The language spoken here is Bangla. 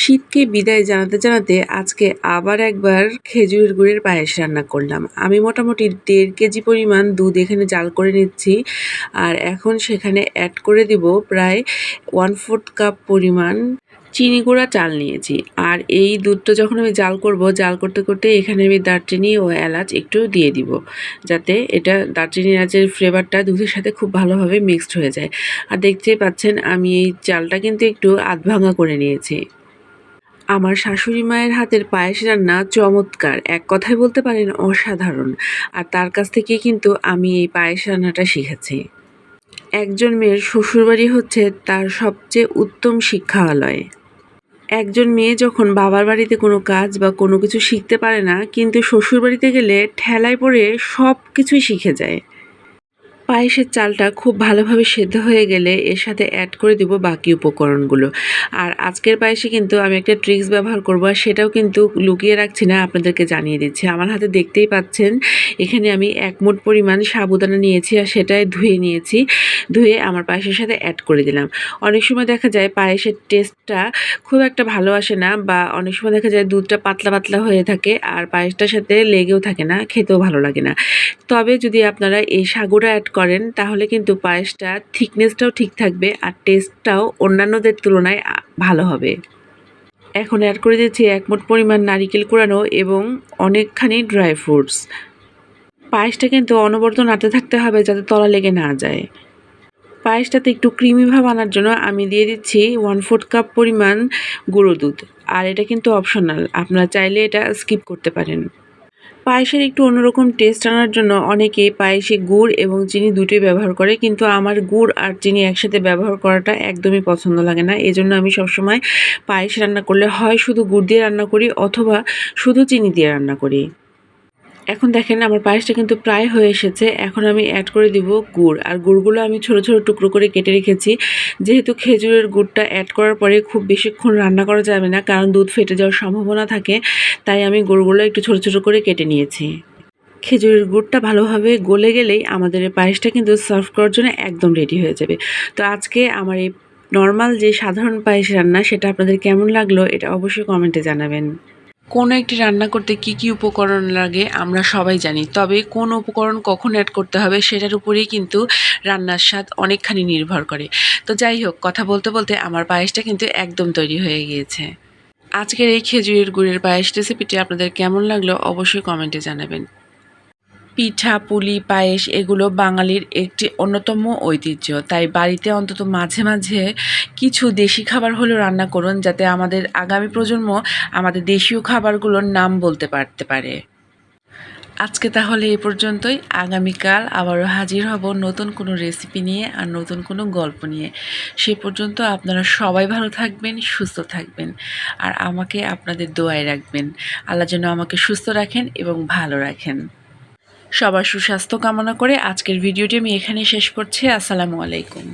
শীতকে বিদায় জানাতে জানাতে আজকে আবার একবার খেজুরের গুড়ের পায়েস রান্না করলাম। আমি মোটামুটি দেড় কেজি পরিমাণ দুধ এখানে জাল করে নিচ্ছি আর এখন সেখানে অ্যাড করে দিব প্রায় ওয়ান ফোর্থ কাপ পরিমাণ চিনি গুঁড়া চাল নিয়েছি। আর এই দুধটা যখন আমি জাল করব, জাল করতে করতে এখানে আমি দারচিনি ও এলাচ একটু দিয়ে দিব, যাতে এটা দারচিনি, এলাচের ফ্লেভারটা দুধের সাথে খুব ভালোভাবে মিক্সড হয়ে যায়। আর দেখতেই পাচ্ছেন, আমি এই চালটা কিন্তু একটু আধ ভাঙা করে নিয়েছি। আমার শাশুড়ি মায়ের হাতের পায়েস রান্না চমৎকার। এক কথায় বলতে পারেন অসাধারণ। আর তার কাছ থেকে কিন্তু আমি এই পায়েস রান্নাটা শিখেছি। একজন মেয়ের শ্বশুরবাড়ি হচ্ছে তার সবচেয়ে উত্তম শিক্ষালয়। একজন মেয়ে যখন বাবার বাড়িতে কোনো কাজ বা কোনো কিছু শিখতে পারে না, কিন্তু শ্বশুরবাড়িতে গেলে ঠেলায় পড়ে সব কিছুই শিখে যায়। পায়েসের চালটা খুব ভালোভাবে সেদ্ধ হয়ে গেলে এর সাথে অ্যাড করে দিব বাকি উপকরণগুলো। আর আজকের পায়েসে কিন্তু আমি একটা ট্রিক্স ব্যবহার করব আর সেটাও কিন্তু লুকিয়ে রাখছি না, আপনাদেরকে জানিয়ে দিচ্ছি। আমার হাতে দেখতেই পাচ্ছেন, এখানে আমি এক মুঠ পরিমাণ সাবুদানা নিয়েছি আর সেটাই ধুয়ে নিয়েছি। ধুয়ে আমার পায়েসের সাথে অ্যাড করে দিলাম। অনেক সময় দেখা যায় পায়েসের টেস্টটা খুব একটা ভালো আসে না বা অনেক সময় দেখা যায় দুধটা পাতলা পাতলা হয়ে থাকে আর পায়েসটার সাথে লেগেও থাকে না, খেতেও ভালো লাগে না। তবে যদি আপনারা এই সাগুটা অ্যাড করেন, তাহলে কিন্তু পায়েসটা থিকনেসটাও ঠিক থাকবে আর টেস্টটাও অন্যান্যদের তুলনায় ভালো হবে। এখন অ্যাড করে দিচ্ছি একমোট পরিমাণ নারিকেল কুড়ানো এবং অনেকখানি ড্রাই ফ্রুটস পায়েসটা কিন্তু অনবরত নাড়তে থাকতে হবে যাতে তলা লেগে না যায়। পায়েসটাতে একটু ক্রিমি ভাব আনার জন্য আমি দিয়ে দিচ্ছি ওয়ান ফোর্থ কাপ পরিমাণ গুঁড়ো দুধ। আর এটা কিন্তু অপশনাল আপনারা চাইলে এটা স্কিপ করতে পারেন। পায়েসের একটু অন্যরকম টেস্ট আনার জন্য অনেকে পায়েসে গুড় এবং চিনি দুটোই ব্যবহার করে, কিন্তু আমার গুড় আর চিনি একসাথে ব্যবহার করাটা একদমই পছন্দ লাগে না। এজন্য আমি সবসময় পায়েস রান্না করলে হয় শুধু গুড় দিয়ে রান্না করি অথবা শুধু চিনি দিয়ে রান্না করি। এখন দেখেন আমার পায়েসটা কিন্তু প্রায় হয়ে এসেছে। এখন আমি অ্যাড করে দিব গুড়। আর গুড়গুলো আমি ছোট ছোট টুকরো করে কেটে রেখেছি। যেহেতু খেজুরের গুড়টা অ্যাড করার পরে খুব বেশিক্ষণ রান্না করা যাবে না, কারণ দুধ ফেটে যাওয়ার সম্ভাবনা থাকে, তাই আমি গুড়গুলো একটু ছোট ছোট করে কেটে নিয়েছি। খেজুরের গুড়টা ভালোভাবে গলে গেলেই আমাদের পায়েসটা কিন্তু সার্ভ করার জন্য একদম রেডি হয়ে যাবে। তো আজকে আমার এই নর্মাল যে সাধারণ পায়েস রান্না, সেটা আপনাদের কেমন লাগল, এটা অবশ্যই কমেন্টে জানাবেন। কোনো একটি রান্না করতে কি কি উপকরণ লাগে আমরা সবাই জানি। তবে কোন উপকরণ কখন অ্যাড করতে হবে সেটার উপরেই কিন্তু রান্নার স্বাদ অনেকখানি নির্ভর করে। তো যাই হোক, কথা বলতে বলতে আমার পায়েসটা কিন্তু একদম তৈরি হয়ে গিয়েছে। আজকের এই খেজুরের গুড়ের পায়েস রেসিপিটি আপনাদের কেমন লাগল অবশ্যই কমেন্টে জানাবেন। পিঠা, পুলি, পায়েস এগুলো বাঙালির একটি অন্যতম ঐতিহ্য। তাই বাড়িতে অন্তত মাঝে মাঝে কিছু দেশি খাবার হলেও রান্না করুন যাতে আমাদের আগামী প্রজন্ম আমাদের দেশীয় খাবারগুলোর নাম বলতে পারতে পারে। আজকে তাহলে এ পর্যন্তই। আগামীকাল আবারও হাজির হব নতুন কোনো রেসিপি নিয়ে আর নতুন কোনো গল্প নিয়ে। সে পর্যন্ত আপনারা সবাই ভালো থাকবেন, সুস্থ থাকবেন আর আমাকে আপনাদের দোয়ায় রাখবেন। আল্লাহ যেন আমাকে সুস্থ রাখেন এবং ভালো রাখেন। সবার সুস্বাস্থ্য কামনা করে আজকের ভিডিওটি আমি এখানে শেষ করছি। আসসালামু আলাইকুম।